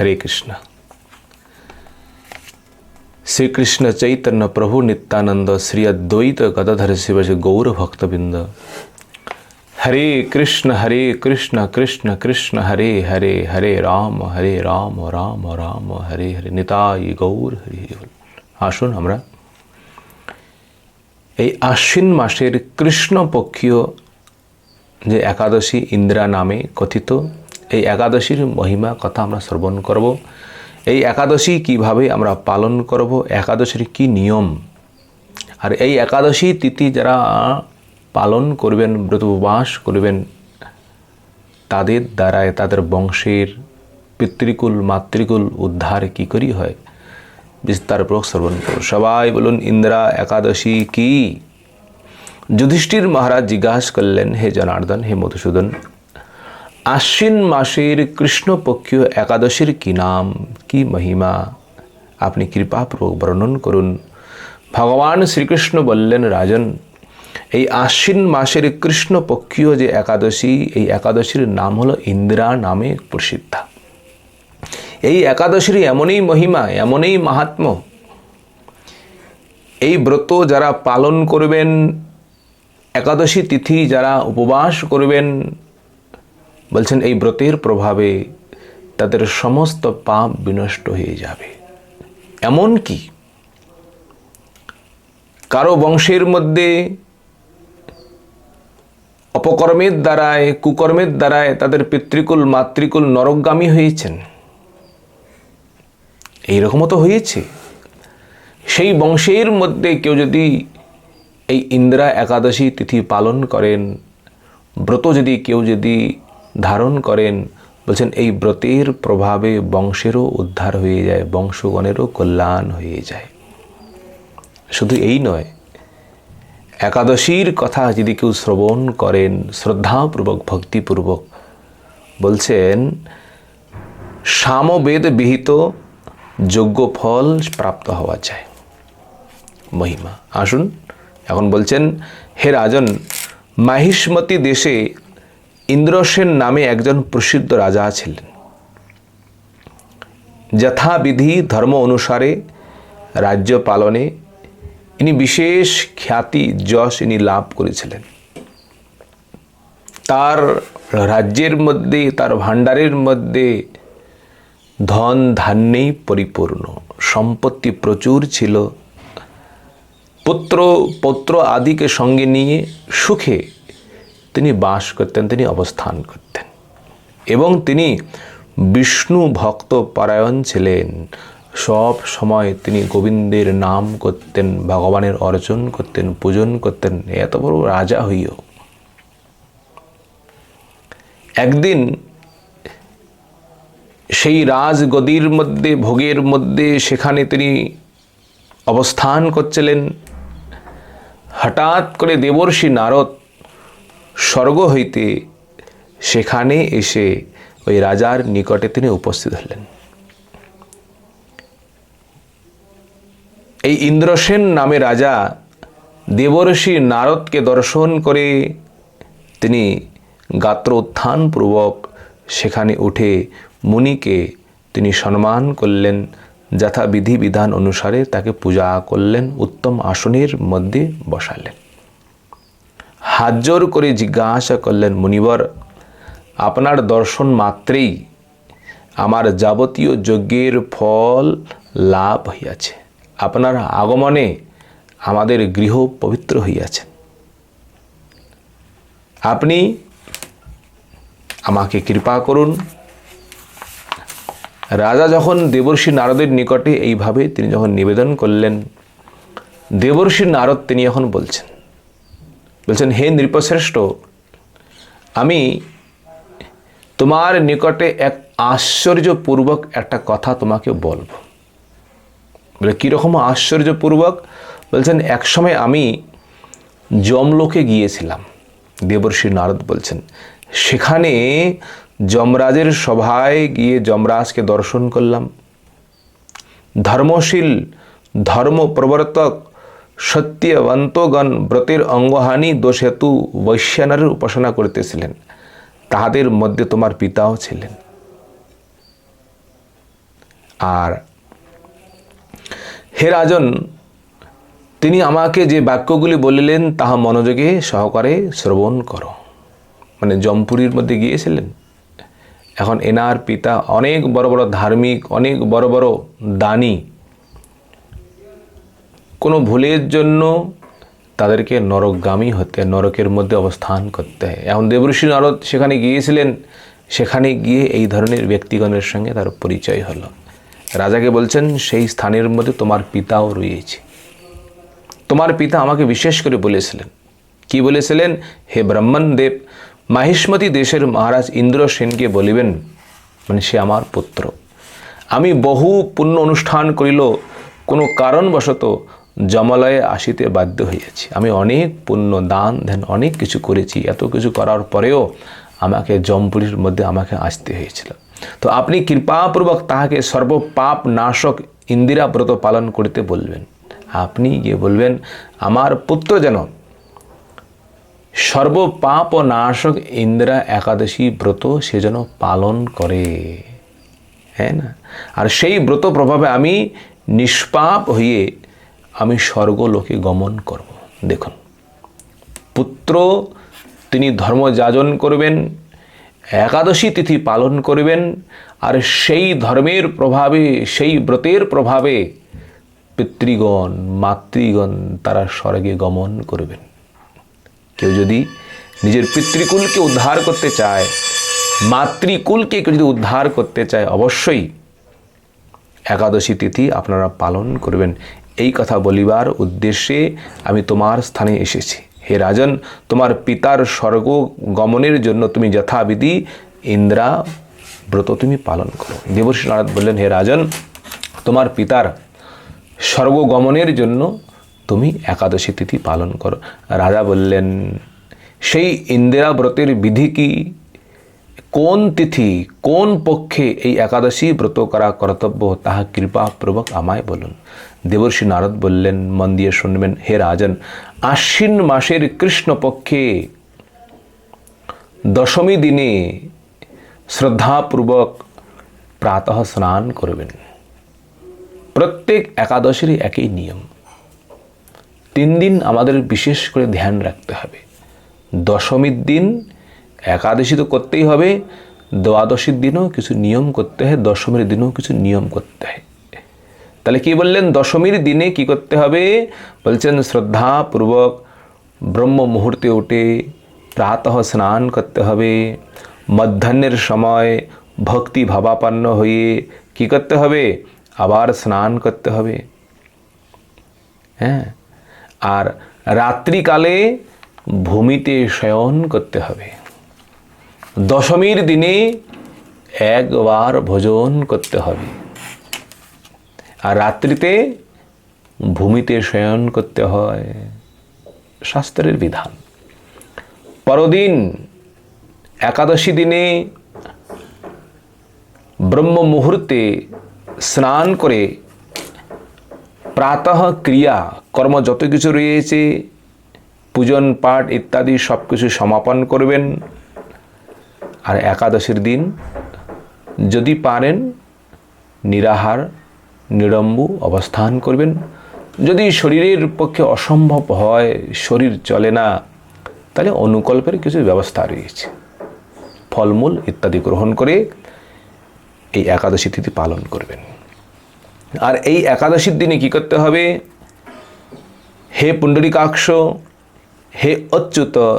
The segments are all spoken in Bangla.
হরে কৃষ্ণ। শ্রীকৃষ্ণ চৈতন্য প্রভু নিত্যানন্দ শ্রী অদ্বৈত গদাধর শিব গৌর ভক্তবৃন্দ। হরে কৃষ্ণ হরে কৃষ্ণ কৃষ্ণ কৃষ্ণ, হরে হরে হরে রাম হরে রাম রাম রাম, হরে হরে। নিতাই গৌর হরি। আসুন আমরা। এই আশ্বিন মাসের কৃষ্ণপক্ষীয় যে একাদশী ইন্দ্রা নামে কথিত এই একাদশীর মহিমা কথা আমরা শ্রবণ করব। এই একাদশী কীভাবে আমরা পালন করব? একাদশীর কি নিয়ম? আর এই একাদশী তিথি যারা পালন করবেন ব্রত উপবাস করবেন, তাদের দ্বারায় তাদের বংশের পিতৃকুল, মাতৃকুল উদ্ধার কি করি হয়? বিস্তারপূর্বক শ্রবণ করুন। সবাই বলুন, ইন্দ্রা, একাদশী কি? যুধিষ্ঠির মহারাজ জিজ্ঞাসা করলেন, হে জনার্দন, হে মধুসূদন আশ্বিন মাসের কৃষ্ণপক্ষীয় একাদশীর কি নাম, কি মহিমা? আপনি কৃপাপূর্বক বর্ণন করুন। ভগবান শ্রীকৃষ্ণ বললেন, রাজন, এই আশ্বিন মাসের কৃষ্ণপক্ষীয় যে একাদশী, এই একাদশীর নাম হলো ইন্দিরা নামে প্রসিদ্ধা। এই একাদশীর এমনই মহিমা, এমনই মাহাত্ম্য। এই ব্রত যারা পালন করবেন, একাদশী তিথি যারা উপবাস করবেন বলছেন, এই ব্রতের প্রভাবে তাদের সমস্ত পাপ বিনষ্ট হয়ে যাবে। এমন কি? কারও বংশের মধ্যে অপকর্মের দ্বারায়, কুকর্মের দ্বারায় তাদের পিতৃকুল, মাতৃকুল নরকগামী হয়েছেন? এইরকমও তো হয়েছে। সেই বংশের মধ্যে কেউ যদি এই ইন্দিরা একাদশী তিথি পালন করেন, ব্রত যদি কেউ যদি ধারণ করেন, বলছেন, এই ব্রতের প্রভাবে বংশেরও উদ্ধার হয়ে যায়, বংশগণেরও কল্যাণ হয়ে যায়। শুধু এই নয়, একাদশীর কথা যদি কেউ শ্রবণ করেন, শ্রদ্ধাপূর্বক, ভক্তিপূর্বক, বলছেন, সামবেদ বিহিত যোগ্য ফল প্রাপ্ত হওয়া যায় মহিমা, আসুন, এখন বলছেন, হে রাজন, মাহিষ্মতি দেশে ইন্দ্রসেন নামে একজন প্রসিদ্ধ রাজা ছিলেন। যথাবিধি ধর্ম অনুসারে, রাজ্য পালনে ইনি বিশেষ খ্যাতি, যশ ইনি লাভ করেছিলেন। তার রাজ্যের মধ্যে, তার ভাণ্ডারের মধ্যে ধন ধান্যেই পরিপূর্ণ, সম্পত্তি প্রচুর ছিল। পুত্র, পৌত্র আদিকে সঙ্গে নিয়ে সুখে তিনি বাস করতেন, তিনি অবস্থান করতেন। এবং তিনি বিষ্ণু ভক্ত পরায়ণ ছিলেন। সব সময় তিনি গোবিন্দের নাম করতেন, ভগবানের অর্জন করতেন, পূজন করতেন। এত বড় রাজা হইও। একদিন সেই রাজগদির মধ্যে, ভোগের মধ্যে সেখানে তিনি অবস্থান করছিলেন। হঠাৎ করে দেবর্ষি নারদ স্বর্গ হইতে সেখানে এসে ওই রাজার নিকটে তিনি উপস্থিত হলেন। এই ইন্দ্রসেন নামে রাজা দেবর্ষি নারদকে দর্শন করে তিনি গাত্র উত্থানপূর্বক সেখানে উঠে মুনিকে তিনি সম্মান করলেন যথা বিধি বিধান অনুসারে তাকে পূজা করলেন, উত্তম আসনের মধ্যে বসালেন। হাত জোর করে জিজ্ঞাসা করলেন, মুনিবর, আপনার দর্শন মাত্রেই আমার যাবতীয় যজ্ঞের ফল লাভ হইয়াছে। আপনার আগমনে আমাদের গৃহ পবিত্র হইয়াছে। আপনি আমাকে কৃপা করুন। রাজা যখন দেবর্ষি নারদের নিকটে এইভাবে তিনি যখন নিবেদন করলেন দেবর্ষি নারদ তিনি এখন বলছেন বলছেন, হে নৃপশ্রেষ্ঠ, আমি তোমার নিকটে এক আশ্চর্যপূর্বক একটা কথা তোমাকে বলব। বলে, কীরকম আশ্চর্যপূর্বক? বলছেন, একসময় আমি যমলোকে গিয়েছিলাম। দেবর্ষি নারদ বলছেন, সেখানে যমরাজের সভায় গিয়ে যমরাজকে দর্শন করলাম। ধর্মশীল ধর্ম প্রবর্তক সত্যবন্তগণ ব্রতের অঙ্গহানি দোষেতু বৈশ্যানারের উপাসনা করতেছিলেন। তাহাদের মধ্যে তোমার পিতাও ছিলেন। আর হে রাজন, তিনি আমাকে যে বাক্যগুলি বলিলেন তাহা মনোযোগে সহকারে শ্রবণ করো। মানে জমপুরীর মধ্যে গিয়েছিলেন। এখন এনার পিতা অনেক বড় বড় ধার্মিক, অনেক বড় বড় দানী কোনো ভুলের জন্য তাদেরকে নরকগামী হতে, নরকের মধ্যে অবস্থান করতে হয়। এখন দেবঋষি নারদ সেখানে গিয়েছিলেন, সেখানে গিয়ে এই ধরনের ব্যক্তিগণের সঙ্গে তার পরিচয় হলো। রাজাকে বলছেন, সেই স্থানের মধ্যে তোমার পিতাও রয়েছে। তোমার পিতা আমাকে বিশেষ করে বলেছিলেন। কি বলেছিলেন? হে ব্রাহ্মণ দেব মাহিষ্মতি দেশের মহারাজ ইন্দ্র সেনকে বলিবেন মানে সে আমার পুত্র। আমি বহু পুণ্য অনুষ্ঠান করিল কোনো কারণবশত জমালয়ে আসিতে বাধ্য হইয়াছি। আমি অনেক পুণ্য, দান, ধ্যান, অনেক কিছু করেছি। এত কিছু করার পরেও আমাকে জমপুরীর মধ্যে আমাকে আসতে হয়েছিল। তো আপনি কৃপাপূর্বক তাহাকে সর্বপাপ নাশক ইন্দিরা ব্রত পালন করিতে বলবেন। আপনি গিয়ে বলবেন, আমার পুত্র যেন সর্বপাপ ও নাশক ইন্দিরা একাদশী ব্রত সে যেন পালন করে। হ্যাঁ না? আর সেই ব্রত প্রভাবে আমি নিষ্পাপ হয়ে আমি স্বর্গলোকে গমন করব। দেখুন। পুত্র, তিনি ধর্ম যাজন করবেন, একাদশী তিথি পালন করবেন, আর সেই ধর্মের প্রভাবে, সেই ব্রতের প্রভাবে পিতৃগণ, মাতৃগণ তারা স্বর্গে গমন করবেন। কেউ যদি নিজের পিতৃকুলকে উদ্ধার করতে চায়, মাতৃকুলকে কেউ যদি উদ্ধার করতে চায়, অবশ্যই একাদশী তিথি আপনারা পালন করবেন। এই কথা বলিবার উদ্দেশ্যে আমি তোমার স্থানে এসেছি। হে রাজন, তোমার পিতার স্বর্গ গমনের জন্য তুমি যথাবিধি ইন্দ্রা ব্রত তুমি পালন করো। দেবর্ষী নারদ বললেন, হে রাজন, তোমার পিতার স্বর্গগমনের জন্য তুমি একাদশী তিথি পালন করো। রাজা বললেন, সেই ইন্দিরা ব্রতের বিধি কি? কোন তিথি, কোন পক্ষে এই একাদশী ব্রত করা কর্তব্য, তাহা কৃপাপূর্বক আমায় বলুন। দেবর্ষি নারদ বললেন, মন দিয়ে শুনবেন, হে রাজন, আশ্বিন মাসের কৃষ্ণপক্ষে দশমী দিনে শ্রদ্ধাপূর্বক প্রাতঃ স্নান করবেন। প্রত্যেক একাদশীরই একই নিয়ম। তিন দিন আমাদের বিশেষ করে ধ্যান রাখতে হবে। দশমীর দিন একাদশী তো করতেই হবে, দ্বাদশীর দিনও কিছু নিয়ম করতে হয়, দশমীর দিনও কিছু নিয়ম করতে হয়। তাহলে কি বললেন? দশমীর দিনে কি করতে হবে? বলছেন, শ্রদ্ধাপূর্বক ব্রহ্ম মুহূর্তে উঠে প্রাতঃ স্নান করতে হবে। মধ্যাহ্নের সময় ভক্তি ভাবাপন্ন হয়ে কি করতে হবে? আবার স্নান করতে হবে। হ্যাঁ? আর রাত্রিকালে ভূমিতে শয়ন করতে হবে। দশমীর দিনে একবার ভোজন করতে হবে। আর রাত্রিতে ভূমিতে শয়ন করতে হয় শাস্ত্রের বিধান। পরদিন একাদশী দিনে ব্রহ্ম মুহূর্তে স্নান করে প্রাতঃ ক্রিয়া, কর্ম যত কিছু রয়েছে, পূজন পাঠ ইত্যাদি সব কিছু সমাপন করবেন। আর একাদশীর দিন যদি পারেন, নিরাহার নিড়ম্বু অবস্থান করবেন। যদি শরীরের পক্ষে অসম্ভব হয়, শরীর চলে না, তাহলে অনুকল্পের কিছু ব্যবস্থা রয়েছে। ফলমূল ইত্যাদি গ্রহণ করে এই একাদশী তিথি পালন করবেন। আর এই একাদশীর দিনে কি করতে হবে? হে পুণ্ডরিকাক্ষ, হে অচ্যুত,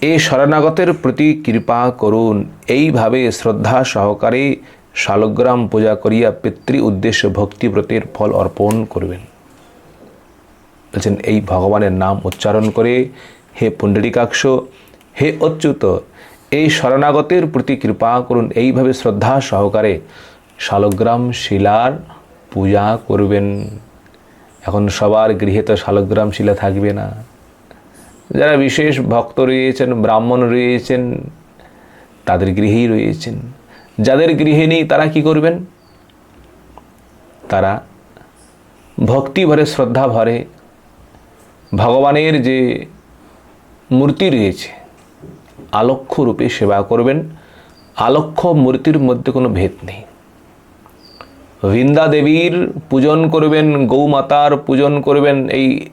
এ শরণাগতের প্রতি কৃপা করুন। এইভাবে শ্রদ্ধা সহকারে শালগ্রাম পূজা করিয়া পিতৃ উদ্দেশ্য ভক্তিব্রতের ফল অর্পণ করবেন। বলছেন, এই ভগবানের নাম উচ্চারণ করে, হে পুণ্ডরিকাক্ষ, হে অচ্যুত, এই শরণাগতের প্রতি কৃপা করুন। এইভাবে শ্রদ্ধা সহকারে শালগ্রাম শিলার পূজা করবেন। এখন সবার গৃহে তো শালগ্রাম শিলা থাকবে না। যারা বিশেষ ভক্ত রয়েছেন, ব্রাহ্মণ রয়েছেন, তাদের গৃহেই রয়েছেন। যাদের গৃহে নেই তারা কি করবেন? তারা ভক্তি ভরে, শ্রদ্ধা ভরে ভগবানের যে মূর্তি রয়েছে আলক্ষ্য রূপে সেবা করবেন। আলক্ষ্য মূর্তির মধ্যে কোনো ভেদ নেই। বৃন্দা দেবীর পূজন করবেন, গৌমাতার পূজন করবেন এই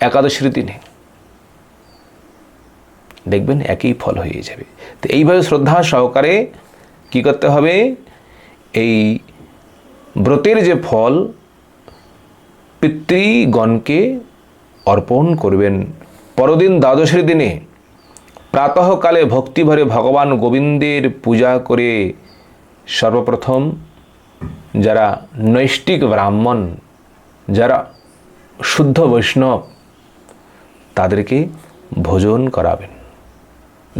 একাদশীর দিনে। দেখবেন একই ফল হয়ে যাবে। তো এইভাবে শ্রদ্ধা সহকারে কি করতে হবে? এই ব্রতের যে ফল, পিতৃগণকে অর্পণ করবেন। পরদিন দ্বাদশের দিনে প্রাতঃকালে ভক্তিভরে ভগবান গোবিন্দের পূজা করে সর্বপ্রথম যারা নৈষ্টিক ব্রাহ্মণ, যারা শুদ্ধ বৈষ্ণব, তাদেরকে ভোজন করাবেন।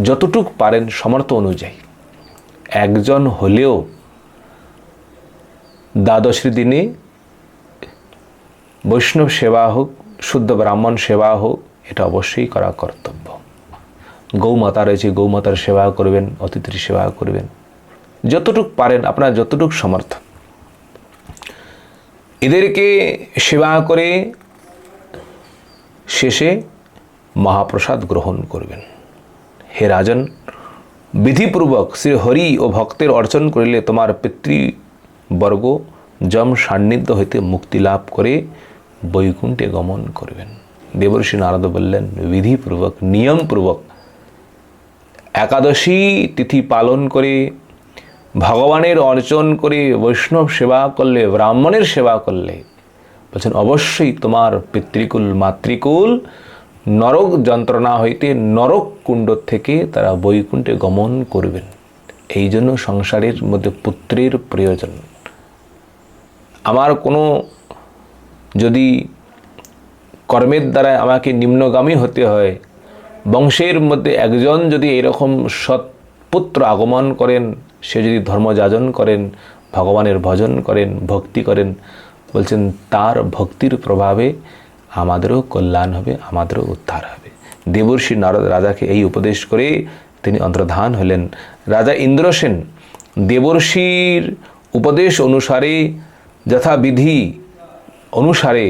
যতটুক পারেন সমর্থ অনুযায়ী। একজন হলেও দ্বাদশীর দিনে বৈষ্ণব সেবা হোক, শুদ্ধ ব্রাহ্মণ সেবা হোক, এটা অবশ্যই করা কর্তব্য। গৌমাতা রয়েছে, গৌমাতার সেবা করবেন, অতিথির সেবা করবেন। যতটুক পারেন, আপনার যতটুক সমর্থ। এদেরকে সেবা করে শেষে মহাপ্রসাদ গ্রহণ করবেন। হে রাজন, বিধিপূর্বক শ্রী হরি ও ভক্তের অর্চন করিলে তোমার পিতৃবর্গ যম সান্নিধ্য হইতে মুক্তি লাভ করে বৈকুণ্ঠে গমন করবেন। দেবর্ষী নারদ বললেন, বিধিপূর্বক, নিয়মপূর্বক একাদশী তিথি পালন করে, ভগবানের অর্চন করে, বৈষ্ণব সেবা করলে, ব্রাহ্মণের সেবা করলে, বলছেন, অবশ্যই তোমার পিতৃকুল, মাতৃকুল নরক যন্ত্রণা হইতে নরক কুণ্ড থেকে তারা বৈকুণ্ঠে গমন করবেন। এই জন্য সংসারের মধ্যে পুত্রের প্রয়োজন। আমার কোনো যদি কর্মের দ্বারা আমাকে নিম্নগামী হতে হয়, বংশের মধ্যে একজন যদি এরকম সৎপুত্র আগমন করেন, সে যদি ধর্মযাজন করেন, ভগবানের ভজন করেন, ভক্তি করেন, বলছেন তার ভক্তির প্রভাবে আমাদেরও কল্যাণ হবে, আমাদেরও উদ্ধার হবে। দেবর্ষী নারদ রাজাকে এই উপদেশ করে তিনি অন্তর্ধান হলেন। রাজা ইন্দ্রসেন দেবর্ষীর উপদেশ অনুসারে, যথাবিধি অনুসারে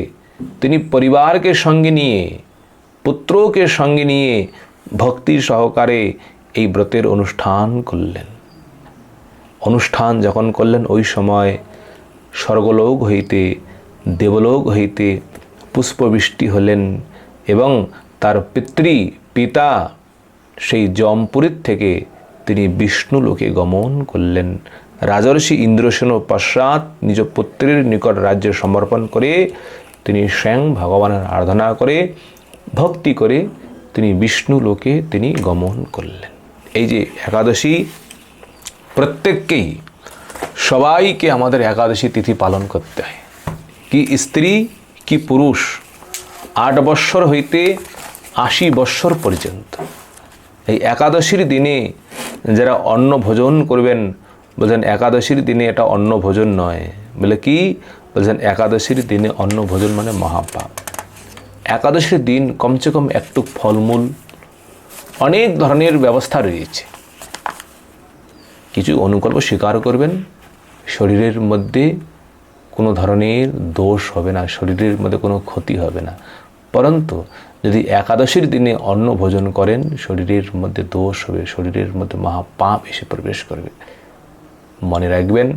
তিনি পরিবারকে সঙ্গে নিয়ে, পুত্রকে সঙ্গে নিয়ে ভক্তি সহকারে এই ব্রতের অনুষ্ঠান করলেন। অনুষ্ঠান যখন করলেন, ওই সময় স্বর্গলোক হইতে, দেবলোক হইতে পুষ্পবৃষ্টি হলেন এবং তার পিতৃ পিতা সেই জমপুরীর থেকে তিনি বিষ্ণু লোকে গমন করলেন। রাজর্ষি ইন্দ্রসেন পশ্চাৎ নিজ পুত্রের নিকট রাজ্য সমর্পণ করে তিনি স্বয়ং ভগবানের আরাধনা করে, ভক্তি করে তিনি বিষ্ণু লোকে তিনি গমন করলেন। এই যে একাদশী, প্রত্যেককেই সবাইকে আমাদের একাদশী তিথি পালন করতে হয়। কি স্ত্রী কি পুরুষ আট বৎসর হইতে আশি বৎসর পর্যন্ত? এই একাদশীর দিনে যারা অন্ন ভোজন করবেন, বলছেন একাদশীর দিনে এটা অন্ন ভোজন নয়। বলে কি? বলছেন একাদশীর দিনে অন্ন ভোজন মানে মহাপাপ। একাদশীর দিন কমসে কম একটু ফলমূল, অনেক ধরনের ব্যবস্থা রয়েছে। কিছু অনুকল্প স্বীকার করবেন, শরীরের মধ্যে কোনো ধরনের দোষ হবে না, শরীরের মধ্যে কোনো ক্ষতি হবে না। পরন্তু, যদি একাদশীর দিনে অন্ন ভোজন করেন, শরীরের মধ্যে দোষ হবে, শরীরের মধ্যে মহাপাপ এসে প্রবেশ করবে। মনে রাখবেন,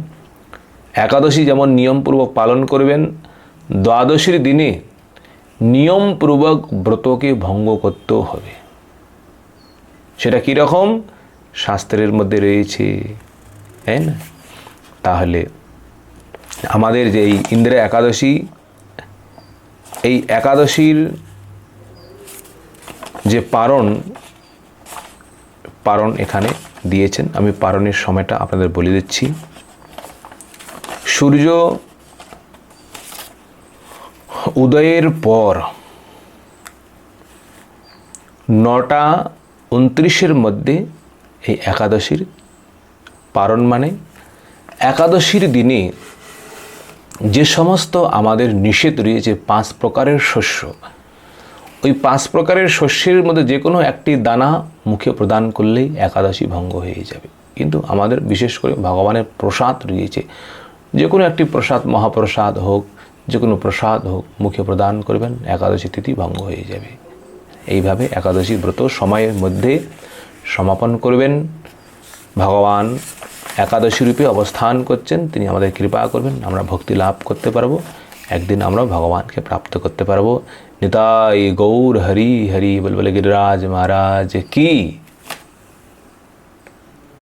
একাদশী যেমন নিয়মপূর্বক পালন করবেন, দ্বাদশীর দিনে নিয়মপূর্বক ব্রতকে ভঙ্গ করতেও হবে। সেটা কীরকম? শাস্ত্রের মধ্যে রয়েছে, তাই না? তাহলে আমাদের যে এই ইন্দ্রা একাদশী, এই একাদশীর যে পারণ পারণ এখানে দিয়েছেন। আমি পারণের সময়টা আপনাদের বলে দিচ্ছি। সূর্য উদয়ের পর নটা উনত্রিশের মধ্যে এই একাদশীর পারণ মানে। একাদশীর দিনে যে সমস্ত আমাদের নিষেধ রয়েছে পাঁচ প্রকারের শস্য, ওই পাঁচ প্রকারের শস্যের মধ্যে যে কোনো একটি দানা মুখে প্রদান করলেই একাদশী ভঙ্গ হয়ে যাবে। কিন্তু আমাদের বিশেষ করে ভগবানের প্রসাদ রয়েছে। যে কোনো একটি প্রসাদ, মহাপ্রসাদ হোক, যে কোনো প্রসাদ হোক, মুখে প্রদান করবেন, একাদশী তিথি ভঙ্গ হয়ে যাবে। এইভাবে একাদশী ব্রত সময়ের মধ্যে সমাপন করবেন। ভগবান একাদশী রূপে অবস্থান করছেন, তিনি আমাদের কৃপা করবেন, আমরা ভক্তি লাভ করতে পারব। একদিন আমরা ভগবানকে প্রাপ্ত করতে পারব। নিতাই গৌর হরি হরি, বলবলে গিরিরাজ মহারাজ, কি